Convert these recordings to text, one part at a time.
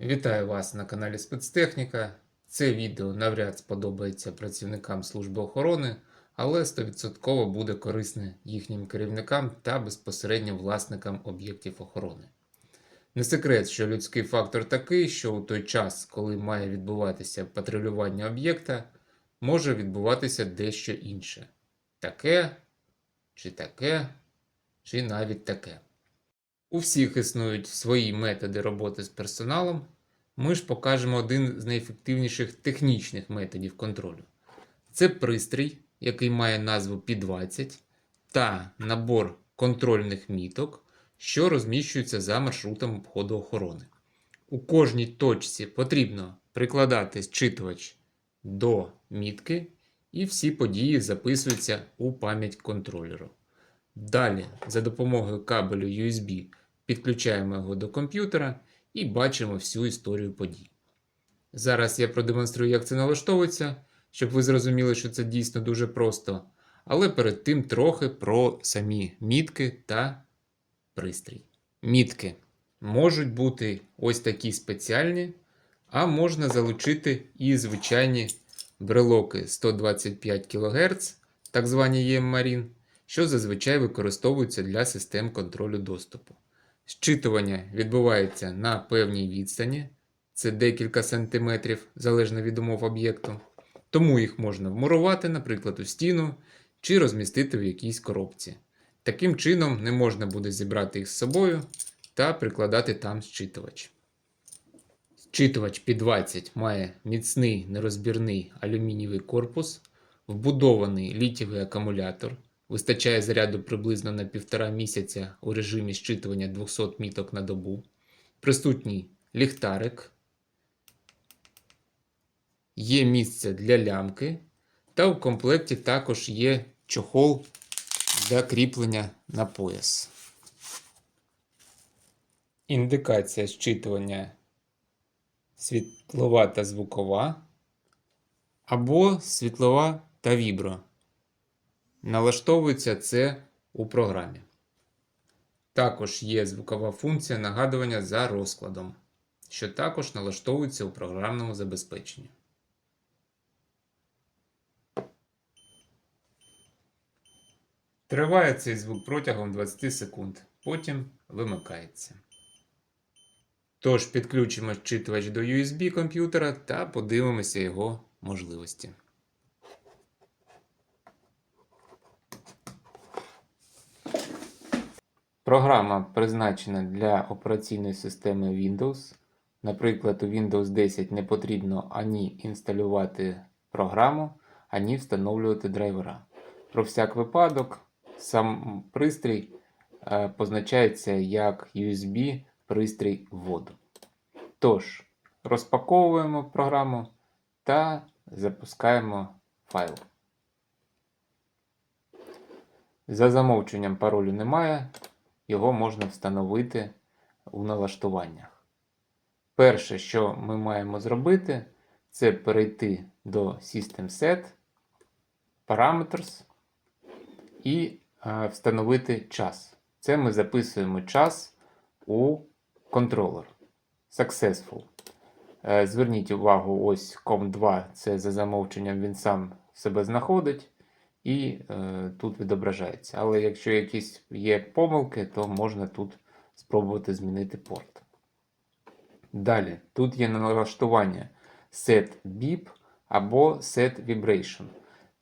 Вітаю вас на каналі Спецтехніка. Це відео навряд сподобається працівникам служби охорони, але 100% буде корисне їхнім керівникам та безпосередньо власникам об'єктів охорони. Не секрет, що людський фактор такий, що у той час, коли має відбуватися патрулювання об'єкта, може відбуватися дещо інше. Таке, чи таке, чи навіть таке. У всіх існують свої методи роботи з персоналом. Ми ж покажемо один з найефективніших технічних методів контролю. Це пристрій, який має назву P20 та набор контрольних міток, що розміщуються за маршрутом обходу охорони. У кожній точці потрібно прикладати зчитувач до мітки, і всі події записуються у пам'ять контролеру. Далі, за допомогою кабелю USB підключаємо його до комп'ютера і бачимо всю історію подій. Зараз я продемонструю, як це налаштовується, щоб ви зрозуміли, що це дійсно дуже просто. Але перед тим трохи про самі мітки та пристрій. Мітки можуть бути ось такі спеціальні, а можна залучити і звичайні брелоки 125 кГц, так звані EM-Marine, що зазвичай використовуються для систем контролю доступу. Щитування відбувається на певній відстані, це декілька сантиметрів залежно від умов об'єкту. Тому їх можна вмурувати, наприклад, у стіну чи розмістити в якійсь коробці. Таким чином не можна буде зібрати їх з собою та прикладати там щитувач. Щитувач P20 має міцний нерозбірний алюмінієвий корпус, вбудований літієвий акумулятор, вистачає заряду приблизно на півтора місяця у режимі щитування 200 міток на добу, присутній ліхтарик, є місце для лямки, та у комплекті також є чохол для кріплення на пояс. Індикація щитування світлова та звукова, або світлова та вібро. Налаштовується це у програмі. Також є звукова функція нагадування за розкладом, що також налаштовується у програмному забезпеченні. Триває цей звук протягом 20 секунд, потім вимикається. Тож підключимо щитувач до USB комп'ютера та подивимося його можливості. Програма призначена для операційної системи Windows. Наприклад, у Windows 10 не потрібно ані інсталювати програму, ані встановлювати драйвера. Про всяк випадок, сам пристрій е, позначається як USB пристрій вводу. Тож, розпаковуємо програму та запускаємо файл. За замовченням паролю немає, його можна встановити у налаштуваннях. Перше, що ми маємо зробити, це перейти до System Set, Parameters і е, встановити час. Це ми записуємо час у контролер. Successful. Е, Зверніть увагу, ось COM2 це за замовченням він сам себе знаходить і е, тут відображається. Але якщо якісь є помилки, то можна тут спробувати змінити порт. Далі, тут є налаштування Set Beep або Set Vibration.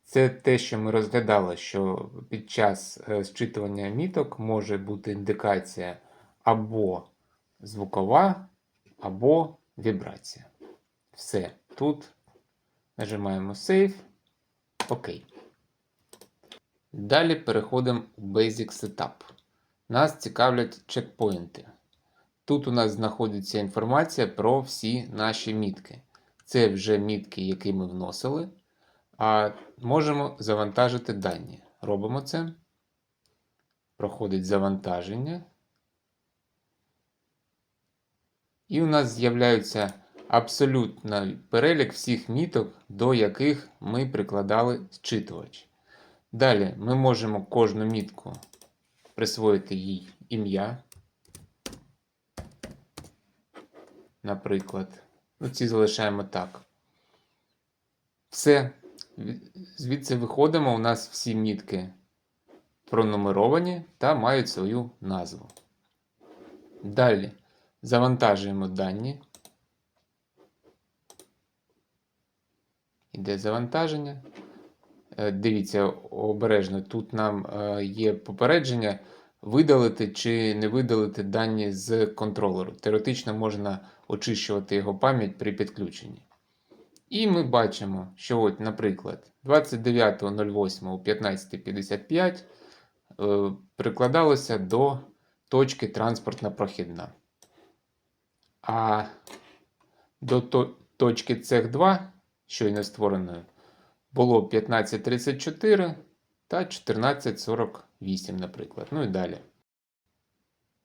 Це те, що ми розглядали, що під час е, зчитування міток може бути індикація або звукова, або вібрація. Все. Тут нажимаємо Save. ОК. Далі переходимо у Basic Setup. Нас цікавлять чекпоінти. Тут у нас знаходиться інформація про всі наші мітки. Це вже мітки, які ми вносили. А можемо завантажити дані. Робимо це. Проходить завантаження. І у нас з'являється абсолютно перелік всіх міток, до яких ми прикладали зчитувач. Далі ми можемо кожну мітку присвоїти їй ім'я. наприклад. Ну, ці залишаємо так. Все. Звідси виходимо. У нас всі мітки пронумеровані та мають свою назву. Далі завантажуємо дані. Іде завантаження. Е, Дивіться обережно, тут нам е, є попередження видалити чи не видалити дані з контролеру. Теоретично можна очищувати його пам'ять при підключенні. І ми бачимо, що, от, наприклад, 29.08 о 15.55 е, прикладалося до точки транспортна прохідна. А до точки цех 2, щойно створеної, було 15.34 та 14.48, наприклад. Ну і далі.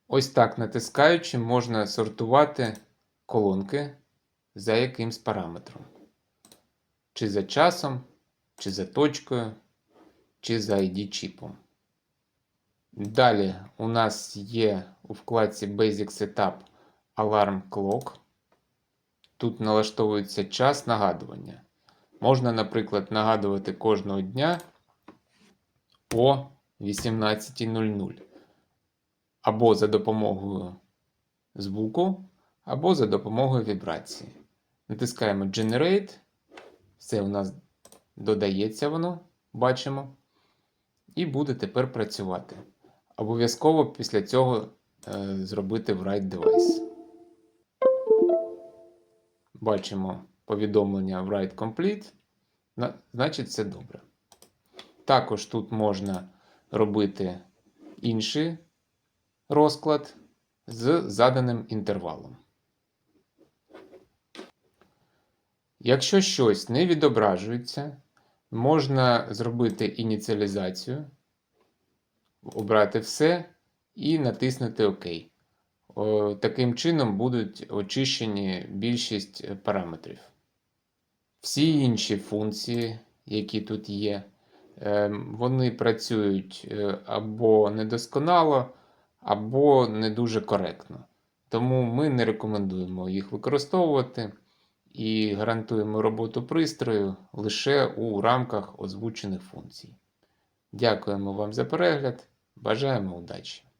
Ось так натискаючи, можна сортувати колонки за якимсь параметром. Чи за часом, чи за точкою, чи за ID-чіпом. Далі у нас є у вкладці Basic Setup Alarm Clock. Тут налаштовується час нагадування. Можна, наприклад, нагадувати кожного дня о 18.00. Або за допомогою звуку, або за допомогою вібрації. Натискаємо Generate. Все у нас додається воно, бачимо. І буде тепер працювати. Обов'язково після цього е, зробити Write Device. Бачимо повідомлення Write Complete. Значить, все добре. Також тут можна робити інший розклад з заданим інтервалом. Якщо щось не відображується, можна зробити ініціалізацію, обрати все і натиснути ОК. Таким чином будуть очищені більшість параметрів. Всі інші функції, які тут є, ем, вони працюють е, або недосконало, або не дуже коректно. Тому ми не рекомендуємо їх використовувати і гарантуємо роботу пристрою лише у рамках озвучених функцій. Дякуємо вам за перегляд. Бажаємо удачі!